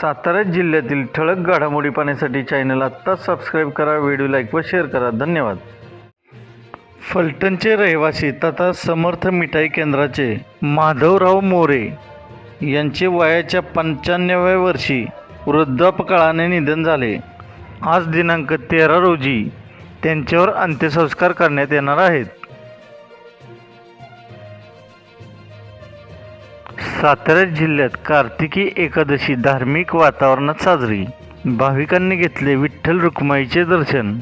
सातारा जिल्ह्यातील ठळक घडामोडी पाहण्यासाठी चॅनल आत्ताच सबस्क्राईब करा व्हिडिओ लाईक व शेअर करा. धन्यवाद. फलटणचे रहिवासी तथा समर्थ मिठाई केंद्राचे माधवराव मोरे यांचे वयाच्या पंच्याण्णव्या वर्षी वृद्धापकाळाने निधन झाले. आज दिनांक तेरा रोजी त्यांच्यावर अंत्यसंस्कार करण्यात येणार आहेत. सातारा जिल्ह्यात कार्तिकी एकादशी धार्मिक वातावरणात साजरी. भाविकांनी घेतले विठ्ठल रुक्माईचे दर्शन.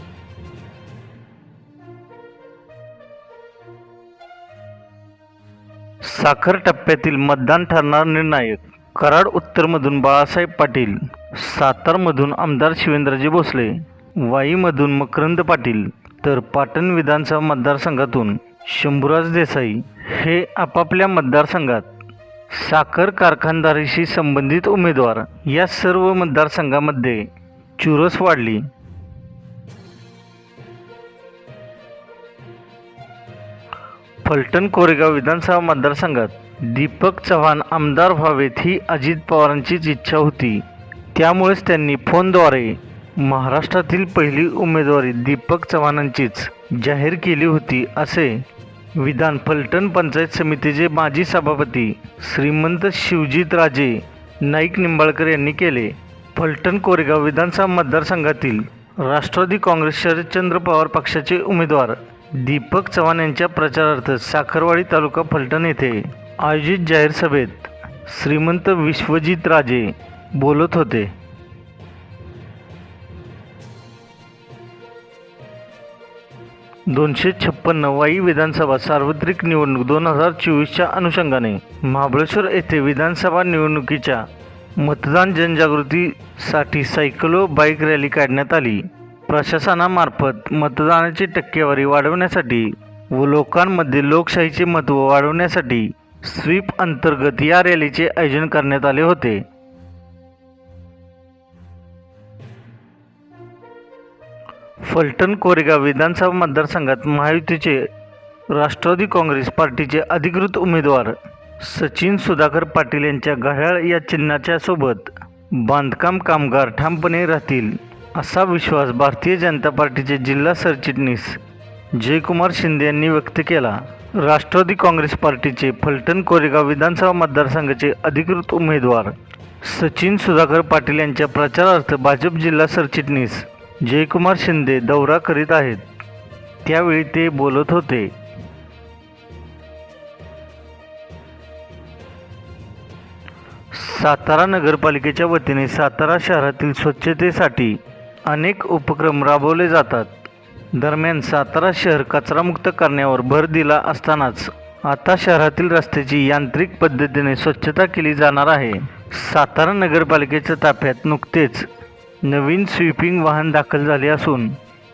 साखर टप्प्यातील मतदान ठरणार निर्णायक. कराड उत्तरमधून बाळासाहेब पाटील सातारमधून आमदार शिवेंद्रजी भोसले वाईमधून मकरंद पाटील तर पाटण विधानसभा मतदारसंघातून शंभूराज देसाई हे आपापल्या मतदारसंघात साखर कारखानदारीशी संबंधित उमेदवार या सर्व मतदारसंघामध्ये चुरस वाढली. फलटण कोरेगाव विधानसभा मतदारसंघात दीपक चव्हाण आमदार व्हावेत ही अजित पवारांचीच इच्छा होती. त्यामुळेच त्यांनी फोनद्वारे महाराष्ट्रातील पहिली उमेदवारी दीपक चव्हाणांचीच जाहीर केली होती असे विधान फलटण पंचायत समितीचे माजी सभापती श्रीमंत शिवजीत राजे नाईक निंबाळकर यांनी केले. फलटण कोरेगाव विधानसभा मतदारसंघातील राष्ट्रवादी काँग्रेस शरदचंद्र पवार पक्षाचे उमेदवार दीपक चव्हाण यांच्या प्रचारार्थ साखरवाडी तालुका फलटण येथे आयोजित जाहीर सभेत श्रीमंत विश्वजीत राजे बोलत होते. दोनशे छप्पन्न वाई विधानसभा सार्वत्रिक निवडणूक दोन हजार चोवीसच्या अनुषंगाने महाबळेश्वर येथे विधानसभा निवडणुकीच्या मतदान जनजागृतीसाठी सायकलो बाईक रॅली काढण्यात आली. प्रशासनामार्फत मतदानाची टक्केवारी वाढवण्यासाठी व लोकांमध्ये लोकशाहीचे महत्त्व वाढवण्यासाठी स्वीप अंतर्गत या रॅलीचे आयोजन करण्यात आले होते. फलटण कोरेगाव विधानसभा मतदारसंघात महायुतीचे राष्ट्रवादी काँग्रेस पार्टीचे अधिकृत उमेदवार सचिन सुधाकर पाटील यांच्या घड्याळ या चिन्हाच्या सोबत बांधकाम कामगार ठामपणे राहतील असा विश्वास भारतीय जनता पार्टीचे जिल्हा सरचिटणीस जयकुमार शिंदे यांनी व्यक्त केला. राष्ट्रवादी काँग्रेस पार्टीचे फलटण कोरेगाव विधानसभा मतदारसंघाचे अधिकृत उमेदवार सचिन सुधाकर पाटील यांच्या प्रचारार्थ भाजप जिल्हा सरचिटणीस जयकुमार शिंदे दौरा करीत आहेत. त्यावेळी ते बोलत होते. सातारा नगरपालिकेच्या वतीने सातारा शहरातील स्वच्छतेसाठी अनेक उपक्रम राबवले जातात. दरम्यान सातारा शहर कचरामुक्त करण्यावर भर दिला असतानाच आता शहरातील रस्त्याची यांत्रिक पद्धतीने स्वच्छता केली जाणार आहे. सातारा नगरपालिकेच्या ताफ्यात नुकतेच नवीन स्वीपिंग वाहन दाखल झाले असून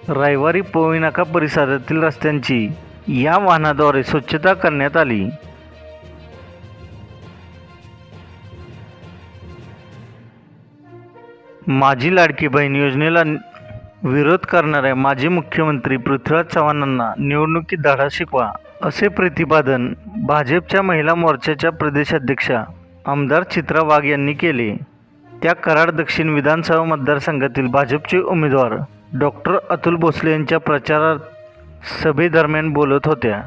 रविवारी पोविनाका परिसरातील रस्त्यांची या वाहनाद्वारे स्वच्छता करण्यात आली. माझी लाडकी बहीण योजनेला विरोध करणाऱ्या माजी मुख्यमंत्री पृथ्वीराज चव्हाणांना निवडणुकीत धाडा शिकवा असे प्रतिपादन भाजपच्या महिला मोर्चाच्या प्रदेशाध्यक्षा आमदार चित्रा वाघ यांनी केले. त्या कराड दक्षिण विधानसभा मतदारसंघातील भाजपचे उमेदवार डॉक्टर अतुल भोसले यांच्या प्रचारात सभेदरम्यान बोलत होत्या.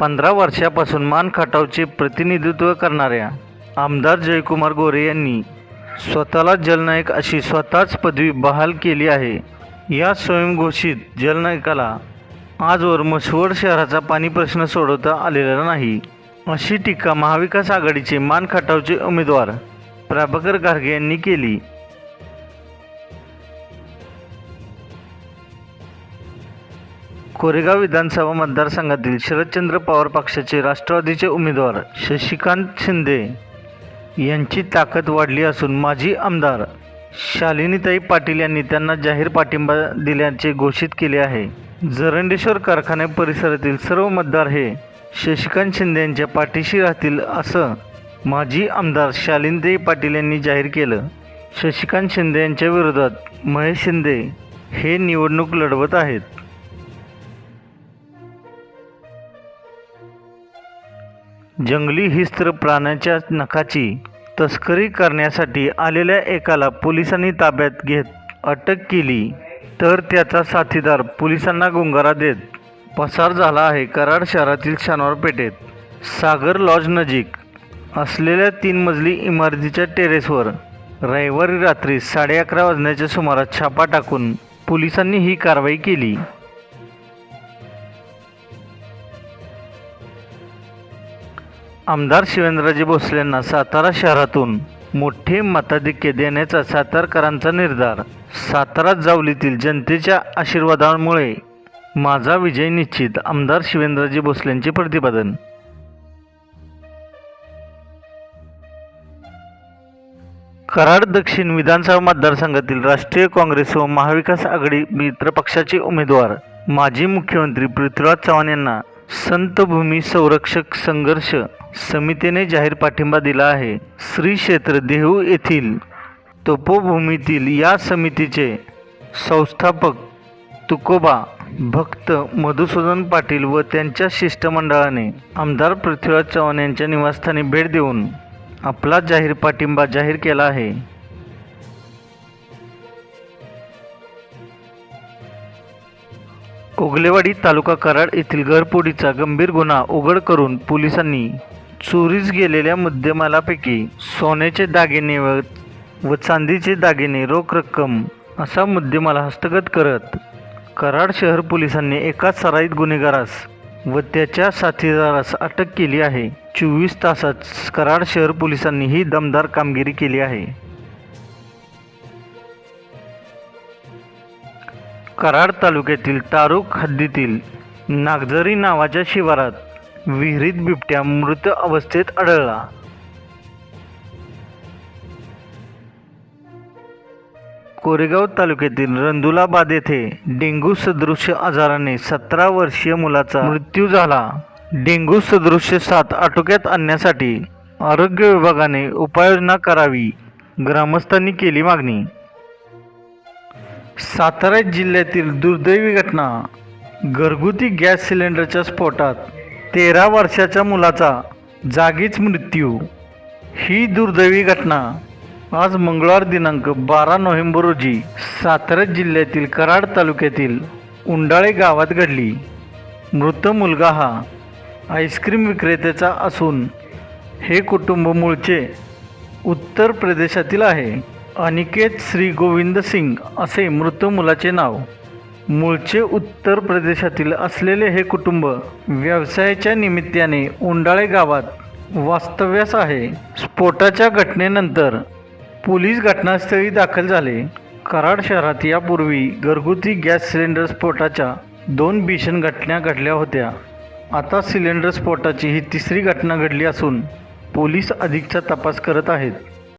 पंधरा वर्षापासून मान खटावचे प्रतिनिधित्व करणाऱ्या आमदार जयकुमार गोरे यांनी स्वतःला जलनायक अशी स्वतःच पदवी बहाल केली आहे. या स्वयंघोषित जलनायकाला आजवर म्हसवड शहराचा पाणी प्रश्न सोडवता आलेला नाही. अशी टीका महाविकास आघाडीचे मान खटावचे उमेदवार प्रभाकर गार्गे यांनी केली. कोरेगाव विधानसभा मतदारसंघातील शरदचंद्र पवार पक्षाचे राष्ट्रवादीचे उमेदवार शशिकांत शिंदे यांची ताकद वाढली असून माजी आमदार शालिनीताई पाटील यांनी त्यांना जाहीर पाठिंबा दिल्याचे घोषित केले आहे. जरंडेश्वर कारखाने परिसरातील सर्व मतदार हे शशिकांत शिंदे यांच्या पाठीशी राहतील असं माजी आमदार शालिनीताई पाटील यांनी जाहीर केलं. शशिकांत शिंदे यांच्या विरोधात महेश शिंदे हे निवडणूक लढवत आहेत. जंगली हिस्त्र प्राण्याच्या नखाची तस्करी करण्यासाठी आलेल्या एकाला पोलिसांनी ताब्यात घेत अटक केली. तर त्याचा साथीदार पोलिसांना गुंगारा देत पसार झाला आहे कराड शहरातील शनिवार पेठेत. सागर लॉज नजीक असलेल्या तीन मजली इमारतीच्या टेरेसवर रविवारी रात्री साडे अकरा वाजण्याच्या सुमारास छापा टाकून पोलिसांनी ही कारवाई केली. आमदार शिवेंद्रराजे भोसलेंना सातारा शहरातून मोठे मताधिक्य देण्याचा सातारकरांचा निर्धार सातारा जावलीतील जनतेच्या आशीर्वादामुळे माझा विजय निश्चित. आमदार शिवेंद्रजी भोसलेंचे प्रतिपादन. कराड दक्षिण विधानसभा मतदारसंघातील राष्ट्रीय काँग्रेस व महाविकास आघाडी मित्र पक्षाचे उमेदवार माजी मुख्यमंत्री पृथ्वीराज चव्हाण यांना संतभूमी संरक्षक संघर्ष समितीने जाहीर पाठिंबा दिला आहे. श्री क्षेत्र देहू येथील तपोभूमीतील या समितीचे संस्थापक तुकोबा भक्त मधुसूदन पाटील व त्यांच्या शिष्टमंडळाने आमदार पृथ्वीराज चव्हाण यांच्या निवासस्थानी भेट देऊन आपला जाहीर पाठिंबा जाहीर केला आहे. ओगलेवाडी तालुका कराड येथील घरपोडीचा गंभीर गुन्हा उघड करून पोलिसांनी चोरीस गेलेल्या मुद्देमालापैकी सोन्याचे दागिने व व चांदीचे दागिने रोख रक्कम असा मुद्देमाल हस्तगत करत कराड शहर पोलिसांनी एकाच सराईत गुन्हेगारास व त्याच्या साथीदारास अटक केली आहे. चोवीस तासात कराड शहर पोलिसांनी ही दमदार कामगिरी केली आहे. कराड तालुक्यातील तारुक हद्दीतील नागझरी नावाच्या शिवारात विहिरीत बिबट्या मृत अवस्थेत आढळला. कोरेगाव तालुक्यातील रंदुलाबाद येथे डेंग्यू सदृश्य आजाराने सतरा वर्षीय मुलाचा मृत्यू झाला. डेंग्यू सदृश्य साथ आटोक्यात आणण्यासाठी आरोग्य विभागाने उपाययोजना करावी ग्रामस्थांनी केली मागणी. सातारा जिल्ह्यातील दुर्दैवी घटना घरगुती गॅस सिलेंडरच्या स्फोटात तेरा वर्षाच्या मुलाचा जागीच मृत्यू. ही दुर्दैवी घटना आज मंगळवार दिनांक बारा नोव्हेंबर रोजी सातारा जिल्ह्यातील कराड तालुक्यातील उंडाळे गावात घडली. मृत मुलगा हा आईस्क्रीम विक्रेत्याचा असून हे कुटुंब मूळचे उत्तर प्रदेशातील आहे. अनिकेत श्री गोविंद सिंग असे मृत मुलाचे नाव मूळचे उत्तर प्रदेशातील असलेले हे कुटुंब व्यवसायाच्या निमित्ताने उंडाळे गावात वास्तव्यास आहे. स्फोटाच्या घटनेनंतर पोलीस घटनास्थळी दाखल झाले. कराड शहरात यापूर्वी घरगुती गॅस सिलेंडर स्फोटाच्या दोन भीषण घटना घडल्या होत्या. आता सिलेंडर स्फोटाची ही तिसरी घटना घडली असून पोलीस अधिकचा तपास करत आहेत.